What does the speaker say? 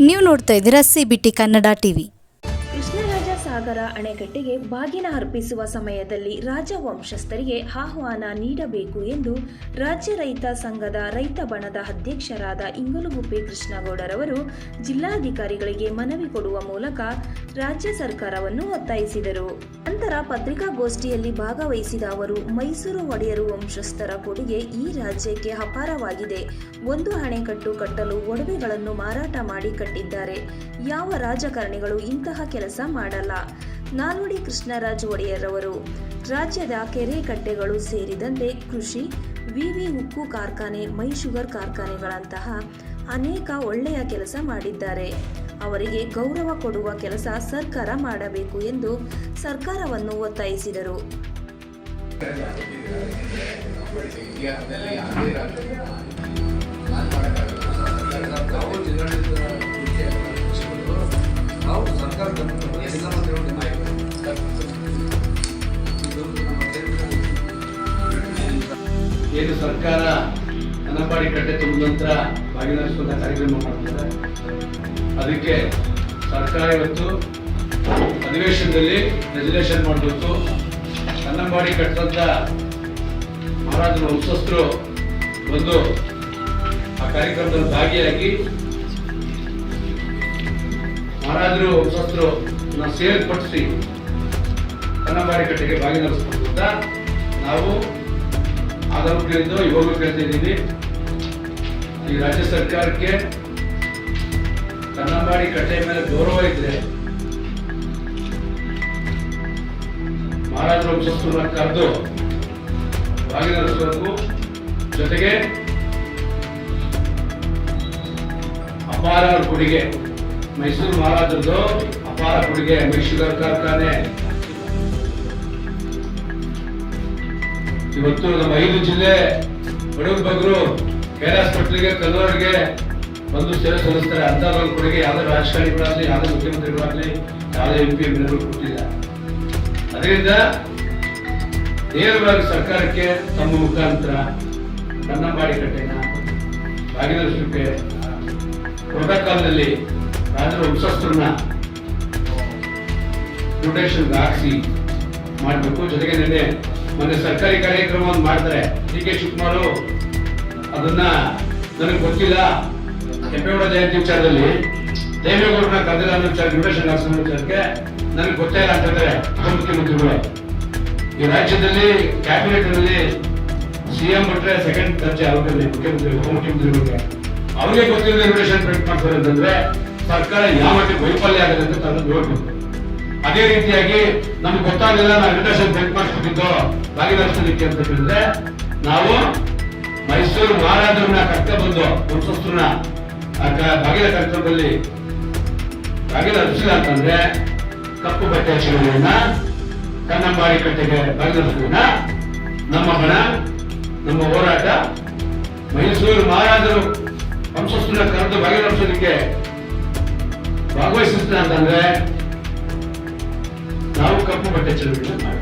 ನೀವು ನೋಡ್ತಾ ಇದ್ದೀರಾ C B Kannada T V ಸಾಗರ ಅಣೆಕಟ್ಟೆಗೆ ಬಾಗಿನ ಅರ್ಪಿಸುವ ಸಮಯದಲ್ಲಿ ರಾಜವಂಶಸ್ಥರಿಗೆ ಆಹ್ವಾನ ನೀಡಬೇಕು ಎಂದು ರಾಜ್ಯ ರೈತ ಸಂಘದ ರೈತ ಬಣದ ಅಧ್ಯಕ್ಷರಾದ ಇಂಗಲುಗುಪ್ಪೆ ಕೃಷ್ಣಗೌಡರವರು ಜಿಲ್ಲಾಧಿಕಾರಿಗಳಿಗೆ ಮನವಿ ಕೊಡುವ ಮೂಲಕ ರಾಜ್ಯ ಸರ್ಕಾರವನ್ನು ಒತ್ತಾಯಿಸಿದರು. ನಂತರ ಪತ್ರಿಕಾಗೋಷ್ಠಿಯಲ್ಲಿ ಭಾಗವಹಿಸಿದ ಅವರು, ಮೈಸೂರು ಒಡೆಯರು ವಂಶಸ್ಥರ ಕೊಡುಗೆ ಈ ರಾಜ್ಯಕ್ಕೆ ಅಪಾರವಾಗಿದೆ. ಒಂದು ಅಣೆಕಟ್ಟು ಕಟ್ಟಲು ಒಡವೆಗಳನ್ನು ಮಾರಾಟ ಮಾಡಿ ಕಟ್ಟಿದ್ದಾರೆ. ಯಾವ ರಾಜಕಾರಣಿಗಳು ಇಂತಹ ಕೆಲಸ ಮಾಡಲ್ಲ? ನಾಲ್ವಡಿ ಕೃಷ್ಣರಾಜ ಒಡೆಯರವರು ರಾಜ್ಯದ ಕೆರೆ ಕಟ್ಟೆಗಳು ಸೇರಿದಂತೆ ಕೃಷಿ ವಿವಿ ಉಕ್ಕು ಕಾರ್ಖಾನೆ ಮೈ ಶುಗರ್ ಕಾರ್ಖಾನೆಗಳಂತಹ ಅನೇಕ ಒಳ್ಳೆಯ ಕೆಲಸ ಮಾಡಿದ್ದಾರೆ ಅವರಿಗೆ ಗೌರವ ಕೊಡುವ ಕೆಲಸ ಸರ್ಕಾರ ಮಾಡಬೇಕು ಎಂದು ಸರ್ಕಾರವನ್ನು ಒತ್ತಾಯಿಸಿದರು ಏನು ಸರ್ಕಾರ ಅನ್ನಂಬಾಡಿ ಕಟ್ಟೆ ತುಂಬ ನಂತರ ಕಾರ್ಯಕ್ರಮ ಮಾಡ್ತಾರೆ ಅದಕ್ಕೆ ಸರ್ಕಾರ ಇವತ್ತು ಅಧಿವೇಶನದಲ್ಲಿ ರೆಸಲ್ಯೂಷನ್ ಮಾಡಬೇಕು. ಅನ್ನಂಬಾಡಿ ಕಟ್ಟಿದಂಥ ಮಹಾರಾಜರ ವಂಶಸ್ಥರು ಬಂದು ಆ ಕಾರ್ಯಕ್ರಮದಲ್ಲಿ ಭಾಗಿಯಾಗಿ ಮಹಾರಾಜರು ವಂಶಸ್ಥರು ಸೇರ್ಪಡಿಸಿ ಕನ್ನಂಬಾಡಿ ಕಟ್ಟೆಗೆ ಭಾಗಿನರಿಸ್ಬೇಕು ನಾವು ಇವಾಗಲೂ ಕೇಳ್ತಿದ್ದೀವಿ ಈ ರಾಜ್ಯ ಸರ್ಕಾರಕ್ಕೆ ಕನ್ನಂಬಾಡಿ ಕಟ್ಟೆ ಮೇಲೆ ಗೌರವ ಇದ್ರೆ ಮಹಾರಾಜರ ವಂಶಸ್ಥರನ್ನ ಕರೆದು ಭಾಗಿನರಿಸಬೇಕು ಜೊತೆಗೆ ಅಪಾರ ಕೊಡುಗೆ ಮೈಸೂರು ಮಹಾರಾಜರದು ಅಪಾರ ಕೊಡುಗೆ ಮೈಸೂರು ಕಾರ್ಖಾನೆ ಇವತ್ತು ನಮ್ಮ ಐದು ಜಿಲ್ಲೆ ಬಡವರು ಬಗ್ರು ಕೇರ್ ಹಾಸ್ಪಿಟ್ಲಿಗೆ ಕಲ್ಲೂರಿಗೆ ಬಂದು ಸೇವೆ ಸಲ್ಲಿಸ್ತಾರೆ. ಅಂತ ಒಂದು ಕೊಡುಗೆ ಯಾವುದೇ ರಾಜಕಾರಣಿಗಳಾಗಲಿ, ಯಾವುದೇ ಮುಖ್ಯಮಂತ್ರಿಗಳಾಗಲಿ, ಯಾವುದೇ ಎಂ ಪಿ ಎಂ ಕೊಟ್ಟಿಲ್ಲ. ಅದರಿಂದ ನೇರವಾಗಿ ಸರ್ಕಾರಕ್ಕೆ ತಮ್ಮ ಮುಖಾಂತರ ಕನ್ನಂಬಾಡಿ ಕಟ್ಟೆನ ಭಾಗಿನರಿಸಲಿಕ್ಕೆ ಪ್ರೋಟೋಕಾಲ್ನಲ್ಲಿ ರಾಜರ ವಂಶಸ್ಥರನ್ನ ಪ್ರೊಟೆಕ್ಷನ್ಗೆ ಹಾಕಿಸಿ ಮಾಡಬೇಕು. ಜೊತೆಗೆ ನಿನ್ನೆ ಮೊನ್ನೆ ಸರ್ಕಾರಿ ಕಾರ್ಯಕ್ರಮವನ್ನು ಮಾಡ್ತಾರೆ ಡಿ ಕೆ ಶಿವಕುಮಾರ್ ಅದನ್ನ ನನಗೆ ಗೊತ್ತಿಲ್ಲ. ಕೆಂಪೇಗೌಡ ಜಯಂತಿ ವಿಚಾರದಲ್ಲಿ ದೇವೇಗೌಡರನ್ನ ಕರೆದಿಲ್ಲ ಅನ್ನೋ ವಿಚಾರ ಹಾಕ್ಸೋ ವಿಚಾರಕ್ಕೆ ನನಗೆ ಗೊತ್ತೇ ಇಲ್ಲ ಅಂತಂದ್ರೆ ಉಪಮುಖ್ಯಮಂತ್ರಿಗಳು ಈ ರಾಜ್ಯದಲ್ಲಿ ಕ್ಯಾಬಿನೆಟ್ನಲ್ಲಿ ಸಿಎಂ ಬಿಟ್ರೆ ಸೆಕೆಂಡ್ ದರ್ಜೆ ಅವರಲ್ಲಿ ಮುಖ್ಯಮಂತ್ರಿ ಉಪಮುಖ್ಯಮಂತ್ರಿಗಳಿಗೆ ಅವ್ರಿಗೆ ಗೊತ್ತಿಲ್ಲದೆ ಇನ್ವಿಟೇಷನ್ ಪ್ರಿಂಟ್ ಮಾಡ್ತಾರೆ ಅಂತಂದ್ರೆ ಸರ್ಕಾರ ಯಾವ ಮಟ್ಟಿಗೆ ವೈಫಲ್ಯ ಆಗುತ್ತೆ ಅಂತ ನೋಡ್ಬೇಕು. ಅದೇ ರೀತಿಯಾಗಿ ನಮ್ಗೆ ಗೊತ್ತಾಗಲಿಲ್ಲ, ನಾವು ಇನ್ವಿಟೇಷನ್ ಪ್ರಿಂಟ್ ಮಾಡಿಸ್ಬಿಟ್ಟಿದ್ದು ಭಾಗಿನರಿಸಲಿಕ್ಕೆ ಅಂತ ಹೇಳಿದ್ರೆ, ನಾವು ಮೈಸೂರು ಮಹಾರಾಜರನ್ನ ಕರ್ಕ ಬಂದು ವಂಶಸ್ಥರನ್ನ ಬಾಗಿಲ ಕಾರ್ಯಕ್ರಮದಲ್ಲಿ ಭಾಗಿನರಿಸಿಲ್ಲ ಅಂತಂದ್ರೆ ಕಪ್ಪು ಬಟ್ಟೆ ಶಿವನ ಕನ್ನಂಬಾರಿ ಕಟ್ಟೆಗೆ ಭಾಗಿನರಿಸುವುದನ್ನ ನಮ್ಮ ಹಣ ನಮ್ಮ ಹೋರಾಟ, ಮೈಸೂರು ಮಹಾರಾಜರು ವಂಶಸ್ಥರನ್ನ ಕರೆದು ಬಗೆಹರಿಸಲಿಕ್ಕೆ ಭಾಗವಹಿಸುತ್ತೆ ಅಂತಂದ್ರೆ ನಾವು